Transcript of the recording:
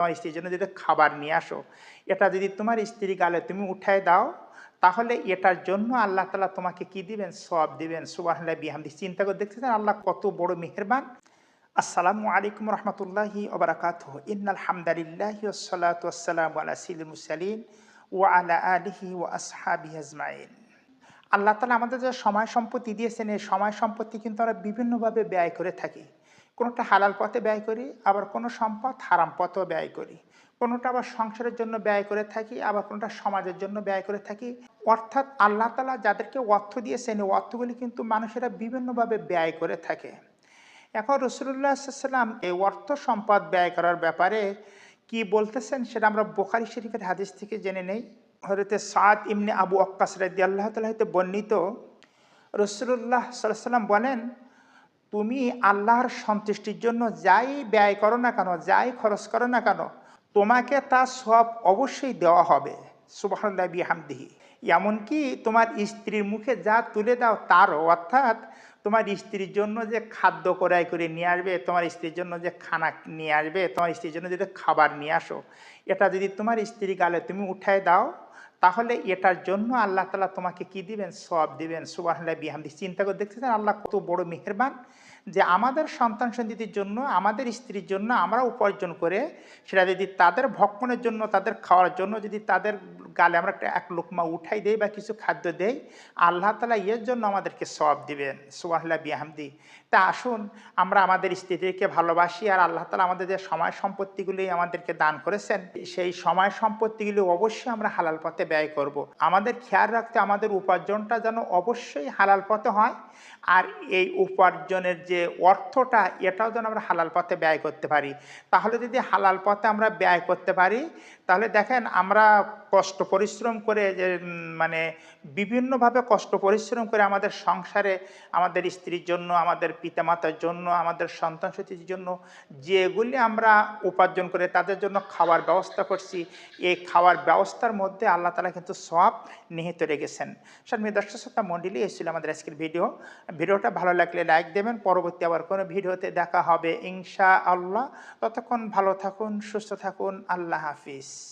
তোমার স্ত্রীর জন্য যদি খাবার নিয়ে আসো, এটা যদি তোমার স্ত্রী গালে তুমি উঠায় দাও, তাহলে এটার জন্য আল্লাহ তালা তোমাকে কি দিবেন? সব দিবেন। সুবাহ বিহামদি চিন্তা করে দেখতেছেন আল্লাহ কত বড় মেহেরবান। আসসালামু আলাইকুম রহমতুল্লাহি ওবরাকাত ইন্নাল হামদালিল্লাহি ওসলাত ওয়াসালাম আলা ও আলা আলিহি ও আসহাবি আজমাইন। আল্লাহ তালা আমাদের যে সময় সম্পত্তি দিয়েছেন, এই সময় সম্পত্তি কিন্তু আমরা বিভিন্নভাবে ব্যয় করে থাকি। কোনোটা হালাল পথে ব্যয় করি, আবার কোনো সম্পদ হারাম পথেও ব্যয় করি। কোনোটা আবার সংসারের জন্য ব্যয় করে থাকি, আবার কোনোটা সমাজের জন্য ব্যয় করে থাকি। অর্থাৎ আল্লাহ তালা যাদেরকে অর্থ দিয়েছেন, এই অর্থগুলি কিন্তু মানুষেরা বিভিন্নভাবে ব্যয় করে থাকে। এখন রসুল্লাহ সাল্লাম এই অর্থ সম্পদ ব্যয় করার ব্যাপারে কি বলতেছেন সেটা আমরা বোখারি শরীফের হাদিস থেকে জেনে নেই। হরতে সাদ ইমনি আবু আক্কাস রাদি আল্লাহ তালাহতে বর্ণিত। রসুল্লাহ সাল্লাম বলেন তুমি আল্লাহর সন্তুষ্টির জন্য যাই ব্যয় করো না কেন, যাই খরচ করো না কেন, তোমাকে তা সব অবশ্যই দেওয়া হবে। সুবাহ বিহামদিহি। এমনকি তোমার স্ত্রীর মুখে যা তুলে দাও তারও, অর্থাৎ তোমার স্ত্রীর জন্য যে খাদ্য ক্রয় করে নিয়ে আসবে, তোমার স্ত্রীর জন্য যে খানা নিয়ে আসবে, তোমার স্ত্রীর জন্য যদি খাবার নিয়ে আসো, এটা যদি তোমার স্ত্রী গালে তুমি উঠায় দাও, তাহলে এটার জন্য আল্লাহ তালা তোমাকে কি দিবেন? সব দিবেন। সুবাহ বিহামদি চিন্তা করে দেখতেছেন আল্লাহ কত বড় মেহেরবান। যে আমাদের সন্তান সন্তির জন্য, আমাদের স্ত্রীর জন্য আমরা উপার্জন করে সেটা যদি তাদের ভক্ষণের জন্য, তাদের খাওয়ার জন্য যদি তাদের গালে আমরা একটা এক লোকমা উঠাই দেই বা কিছু খাদ্য দেই, আল্লাহ তালা এর জন্য আমাদেরকে সব দিবেন সুবাহ্লা বিহামদি তা আসুন, আমরা আমাদের স্ত্রীদেরকে ভালোবাসি আর আল্লাহ তালা আমাদের যে সময় সম্পত্তিগুলি আমাদেরকে দান করেছেন, সেই সময় সম্পত্তিগুলি অবশ্যই আমরা হালাল পথে ব্যয় করব। আমাদের খেয়াল রাখতে আমাদের উপার্জনটা যেন অবশ্যই হালাল পথে হয় আর এই উপার্জনের যে অর্থটা এটাও যেন আমরা হালাল পথে ব্যয় করতে পারি। তাহলে যদি হালাল পথে আমরা ব্যয় করতে পারি, তাহলে দেখেন আমরা কষ্ট পরিশ্রম করে যে মানে বিভিন্নভাবে কষ্ট পরিশ্রম করে আমাদের সংসারে আমাদের স্ত্রীর জন্য, আমাদের পিতামাতার জন্য, আমাদের সন্তান সতীর জন্য যেগুলি আমরা উপার্জন করে তাদের জন্য খাওয়ার ব্যবস্থা করছি, এই খাওয়ার ব্যবস্থার মধ্যে আল্লাহ তালা কিন্তু সব নিহিত রেখেছেন। সামনে দর্শক শ্রোতা মন্ডলী এসেছিল আমাদের আজকের ভিডিও। ভিডিওটা ভালো লাগলে লাইক দেবেন। পরবর্তী আবার কোনো ভিডিওতে দেখা হবে। ইনশা আল্লাহ ততক্ষণ ভালো থাকুন, সুস্থ থাকুন। আল্লাহ হাফিজ।